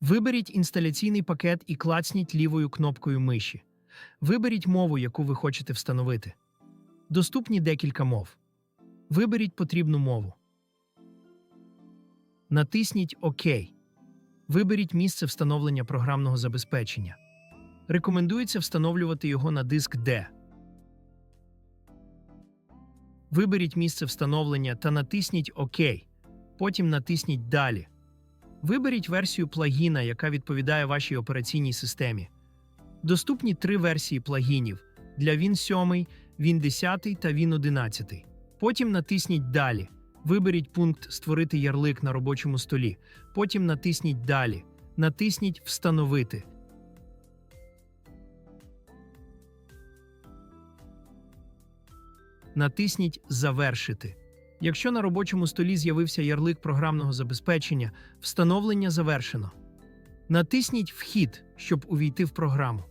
Виберіть інсталяційний пакет і клацніть лівою кнопкою миші. Виберіть мову, яку ви хочете встановити. Доступні декілька мов. Виберіть потрібну мову. Натисніть ОК. Виберіть місце встановлення програмного забезпечення. Рекомендується встановлювати його на диск D. Виберіть місце встановлення та натисніть ОК. Потім натисніть Далі. Виберіть версію плагіна, яка відповідає вашій операційній системі. Доступні три версії плагінів для Win 7, Win 10 та Win 11. Потім натисніть Далі. Виберіть пункт Створити ярлик на робочому столі. Потім натисніть Далі. Натисніть Встановити. Натисніть Завершити. Якщо на робочому столі з'явився ярлик програмного забезпечення, встановлення завершено. Натисніть Вхід, щоб увійти в програму.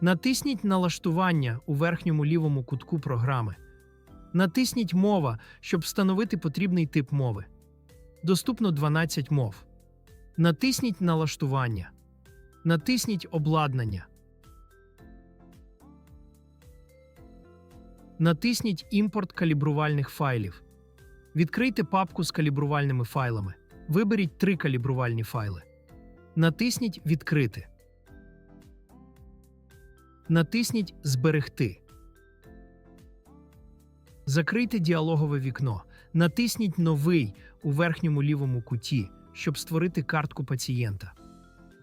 Натисніть Налаштування у верхньому лівому кутку програми. Натисніть Мова, щоб встановити потрібний тип мови. Доступно 12 мов. Натисніть Налаштування. Натисніть Обладнання. Натисніть Імпорт калібрувальних файлів. Відкрийте папку з калібрувальними файлами. Виберіть три калібрувальні файли. Натисніть Відкрити. Натисніть Зберегти. Закрийте діалогове вікно. Натисніть Новий у верхньому лівому куті, щоб створити картку пацієнта.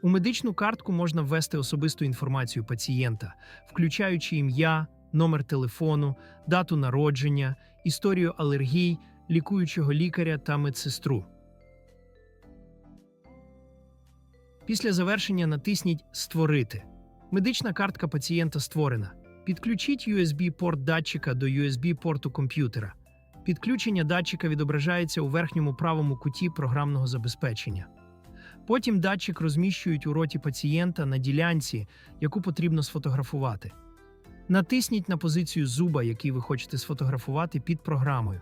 У медичну картку можна ввести особисту інформацію пацієнта, включаючи ім'я, номер телефону, дату народження, історію алергій, лікуючого лікаря та медсестру. Після завершення натисніть Створити. Медична картка пацієнта створена. Підключіть USB-порт датчика до USB-порту комп'ютера. Підключення датчика відображається у верхньому правому куті програмного забезпечення. Потім датчик розміщують у роті пацієнта на ділянці, яку потрібно сфотографувати. Натисніть на позицію зуба, який ви хочете сфотографувати під програмою.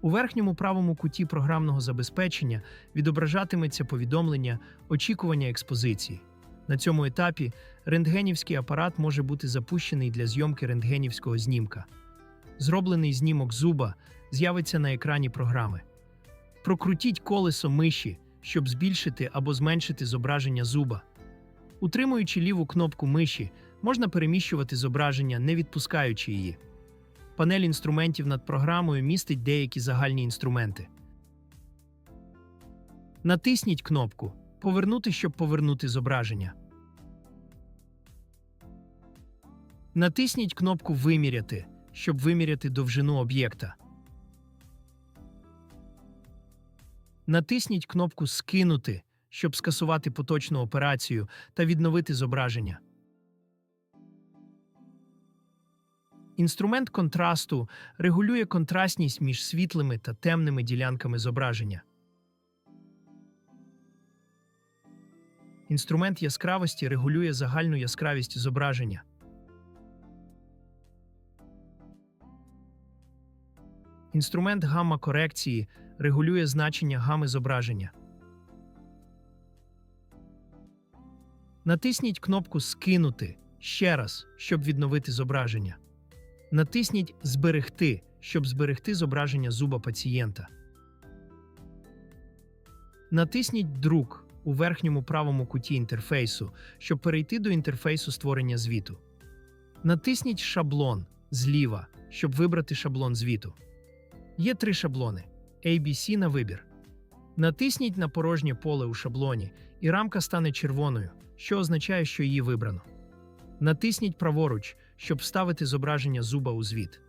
У верхньому правому куті програмного забезпечення відображатиметься повідомлення очікування експозиції. На цьому етапі рентгенівський апарат може бути запущений для зйомки рентгенівського знімка. Зроблений знімок зуба з'явиться на екрані програми. Прокрутіть колесо миші, щоб збільшити або зменшити зображення зуба. Утримуючи ліву кнопку миші, можна переміщувати зображення, не відпускаючи її. Панель інструментів над програмою містить деякі загальні інструменти. Натисніть кнопку Повернути, щоб повернути зображення. Натисніть кнопку Виміряти, щоб виміряти довжину об'єкта. Натисніть кнопку Скинути, щоб скасувати поточну операцію та відновити зображення. Інструмент контрасту регулює контрастність між світлими та темними ділянками зображення. Інструмент яскравості регулює загальну яскравість зображення. Інструмент гамма корекції регулює значення гами зображення. Натисніть кнопку Скинути ще раз, щоб відновити зображення. Натисніть Зберегти, щоб зберегти зображення зуба пацієнта. Натисніть Друк у верхньому правому куті інтерфейсу, щоб перейти до інтерфейсу створення звіту. Натисніть Шаблон зліва, щоб вибрати шаблон звіту. Є три шаблони ABC на вибір. Натисніть на порожнє поле у шаблоні, і рамка стане червоною, що означає, що її вибрано. Натисніть праворуч, щоб вставити зображення зуба у звіт.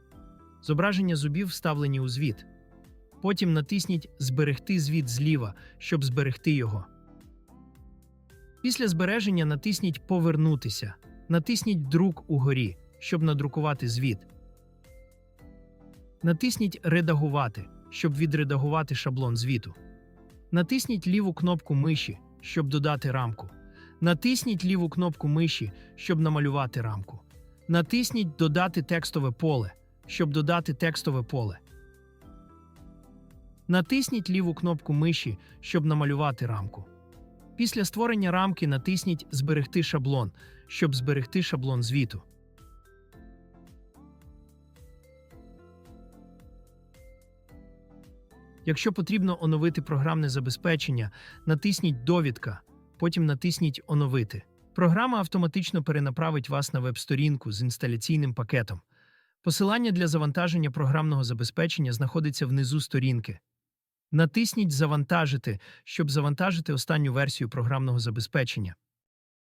Зображення зубів вставлені у звіт. Потім натисніть Зберегти звіт зліва, щоб зберегти його. Після збереження натисніть Повернутися. Натисніть Друк угорі, щоб надрукувати звіт. Натисніть Редагувати, щоб відредагувати шаблон звіту. Натисніть ліву кнопку миші, щоб додати рамку. Натисніть ліву кнопку миші, щоб намалювати рамку. Натисніть Додати текстове поле, щоб додати текстове поле. Натисніть ліву кнопку миші, щоб намалювати рамку. Після створення рамки натисніть Зберегти шаблон, щоб зберегти шаблон звіту. Якщо потрібно оновити програмне забезпечення, натисніть Довідка, потім натисніть Оновити. Програма автоматично перенаправить вас на веб-сторінку з інсталяційним пакетом. Посилання для завантаження програмного забезпечення знаходиться внизу сторінки. Натисніть Завантажити, щоб завантажити останню версію програмного забезпечення.